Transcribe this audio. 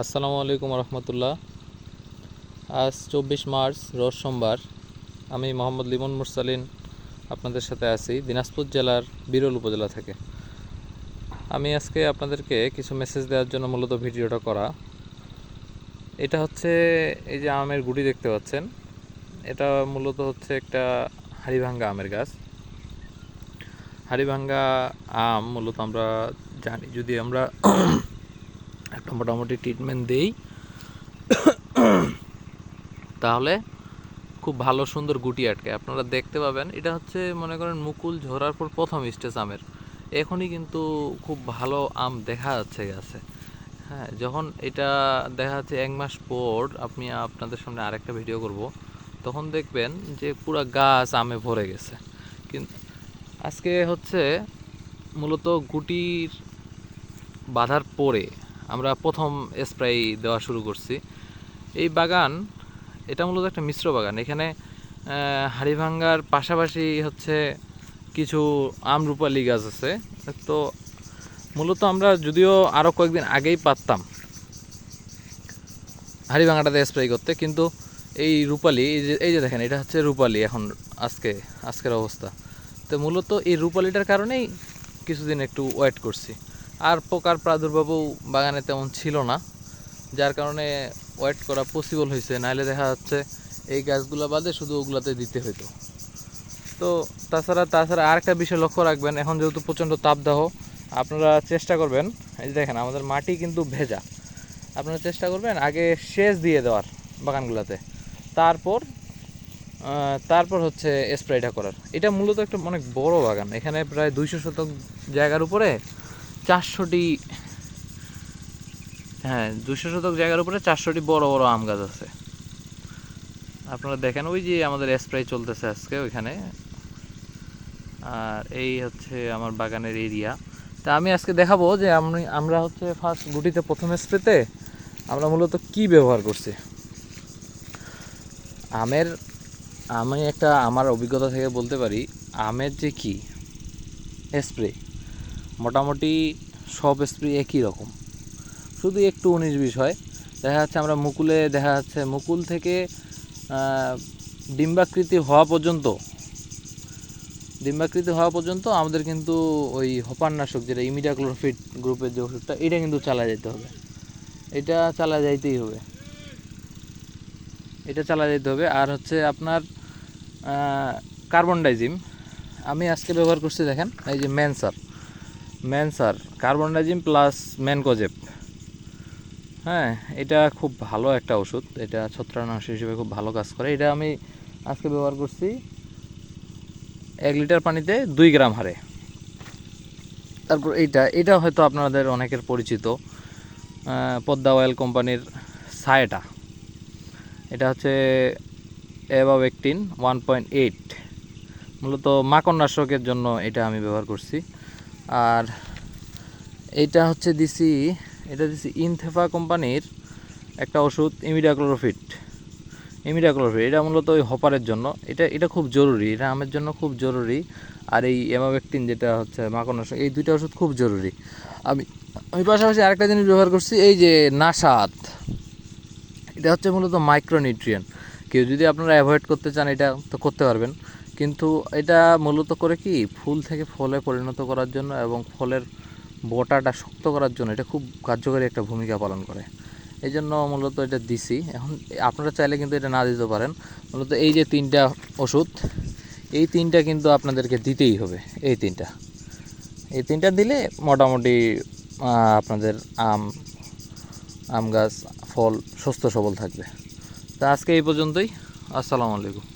আসসালামু আলাইকুম রহমতুল্লাহ। আজ চব্বিশ মার্চ, রোজ সোমবার। আমি মোহাম্মদ লিমন মুরসালিন আপনাদের সাথে আছি, দিনাজপুর জেলার বিরল উপজেলা থেকে। আমি আজকে আপনাদেরকে কিছু মেসেজ দেওয়ার জন্য মূলত ভিডিওটা করা। এটা হচ্ছে এই যে আমের গুটি দেখতে পাচ্ছেন। এটা মূলত হচ্ছে একটা হাড়িভাঙ্গা আমের গাছ। হাড়িভাঙ্গা আম মূলত আমরা জানি, যদি আমরা মোটামুটি ট্রিটমেন্ট দেই। তাহলে খুব ভালো সুন্দর গুটি আটকে। আপনারা দেখতে পাবেন, এটা হচ্ছে মনে করেন মুকুল ঝরার পর প্রথম স্টেজ আমের। এখনই কিন্তু খুব ভালো আম দেখা যাচ্ছে গাছে। হ্যাঁ যখন এটা দেখা যাচ্ছে এক মাস পর আপনি আপনাদের সামনে আরেকটা ভিডিও করব, তখন দেখবেন যে পুরো গাছ আমে ভরে গেছে। কিন্তু আজকে হচ্ছে মূলত গুটির বাঁধার পরে আমরা প্রথম স্প্রে দেওয়া শুরু করছি। এই বাগান, এটা মূলত একটা মিশ্র বাগান। এখানে হাড়িভাঙ্গার পাশাপাশি হচ্ছে কিছু আমরুপালি গাছ আছে। তো মূলত আমরা যদিও আরও কয়েকদিন আগেই পারতাম হাড়িভাঙ্গাটাতে স্প্রে করতে, কিন্তু এই রূপালি, এই যে এই যে দেখেন, এটা হচ্ছে রূপালি এখন আজকে, আজকের অবস্থা। তো মূলত এই রূপালিটার কারণেই কিছুদিন একটু ওয়েট করছি। আর পোকার প্রাদুর্ভাবও বাগানে তেমন ছিল না, যার কারণে ওয়েট করা পসিবল হয়েছে। নাহলে দেখা যাচ্ছে এই গাছগুলো বাদে শুধু ওগুলাতে দিতে হতো তো তাছাড়া তাছাড়া আরেকটা বিষয় লক্ষ্য রাখবেন, এখন যেহেতু প্রচণ্ড তাপদাহ, আপনারা চেষ্টা করবেন, এই যে দেখেন আমাদের মাটি কিন্তু ভেজা। আপনারা চেষ্টা করবেন আগে সেচ দিয়ে দেওয়ার বাগানগুলোতে। তারপর তারপর হচ্ছে স্প্রেটা করার। এটা মূলত একটা অনেক বড় বাগান, এখানে প্রায় দুইশো শতক জায়গার উপরে চারশোটি হ্যাঁ দুশো শতক জায়গার উপরে চারশোটি বড় বড় আম গাছ আছে। আপনারা দেখেন, ওই যে আমাদের স্প্রে চলতেছে আজকে ওইখানে। আর এই হচ্ছে আমার বাগানের এরিয়া তা আমি আজকে দেখাবো যে আমি, আমরা হচ্ছে ফার্স্ট গুটিতে প্রথম স্প্রেতে আমরা মূলত কি ব্যবহার করছি। আমের, আমি একটা, আমার অভিজ্ঞতা থেকে বলতে পারি, আমের যে কি স্প্রে মোটামুটি সব স্প্রে একই রকম। শুধু একটু উনিশ বিশ হয়। দেখা যাচ্ছে আমরা মুকুলে, দেখা যাচ্ছে মুকুল থেকে ডিম্বাকৃতি হওয়া পর্যন্ত, ডিম্বাকৃতি হওয়া পর্যন্ত আমাদের কিন্তু ওই হপারনাশক যেটা ইমিডাক্লোরফিট গ্রুপের যে ওষুধটা, এটা কিন্তু চালা যেতে হবে। এটা চালা যাইতেই হবে। এটা চালা যেতে হবে। আর হচ্ছে আপনার কার্বন ডাইজিম আমি আজকে ব্যবহার করছি দেখেন, এই যে ম্যানসার। ম্যানসার কার্বন ডাইজিম প্লাস ম্যানকোজেপ হ্যাঁ এটা খুব ভালো একটা ওষুধ, এটা ছত্রাকনাশক হিসেবে খুব ভালো কাজ করে। এটা আমি আজকে ব্যবহার করছি এক লিটার পানিতে দুই গ্রাম হারে। তারপর এইটা, এটা হয়তো আপনাদের অনেকের পরিচিত পদ্মা অয়েল কোম্পানির সায়েটা। এটা হচ্ছে অ্যাবাভেকটিন ওয়ান পয়েন্ট এইট। মূলত মাকড়নাশকের জন্য এটা আমি ব্যবহার করছি। আর এটা হচ্ছে দিছি এটা দিছি ইনথেফা কোম্পানির একটা ওষুধ, ইমিডাক্লোরোফিট। ইমিডাক্লোরোফিট, এটা মূলত ওই হপারের জন্য। এটা এটা খুব জরুরি, এটা আমের জন্য খুব জরুরি। আর এই এমাভেকটিন যেটা হচ্ছে মাখন ওষুধ, এই দুইটা ওষুধ খুব জরুরি। আমি আমি পাশাপাশি আরেকটা জিনিস ব্যবহার করছি, এই যে নাসাদ এটা হচ্ছে মূলত মাইক্রোনিউট্রিয়েন্ট। কেউ যদি আপনারা অ্যাভয়েড করতে চান এটা, তো করতে পারবেন। কিন্তু এটা মূলত করে কি ফুল থেকে ফলে পরিণত করার জন্য এবং ফলের বোটাটা শক্ত করার জন্য এটা খুব কার্যকরী একটা ভূমিকা পালন করে। এই জন্য মূলত এটা দিছি। এখন আপনারা চাইলে কিন্তু এটা না দিতে পারেন। মূলত এই যে তিনটা ওষুধ, এই তিনটা কিন্তু আপনাদেরকে দিতেই হবে, এই তিনটা। এই তিনটা দিলে মোটামুটি আপনাদের আম আম গাছ, ফল সুস্থ সবল থাকবে। তা আজকে এই পর্যন্তই। আসসালামু আলাইকুম।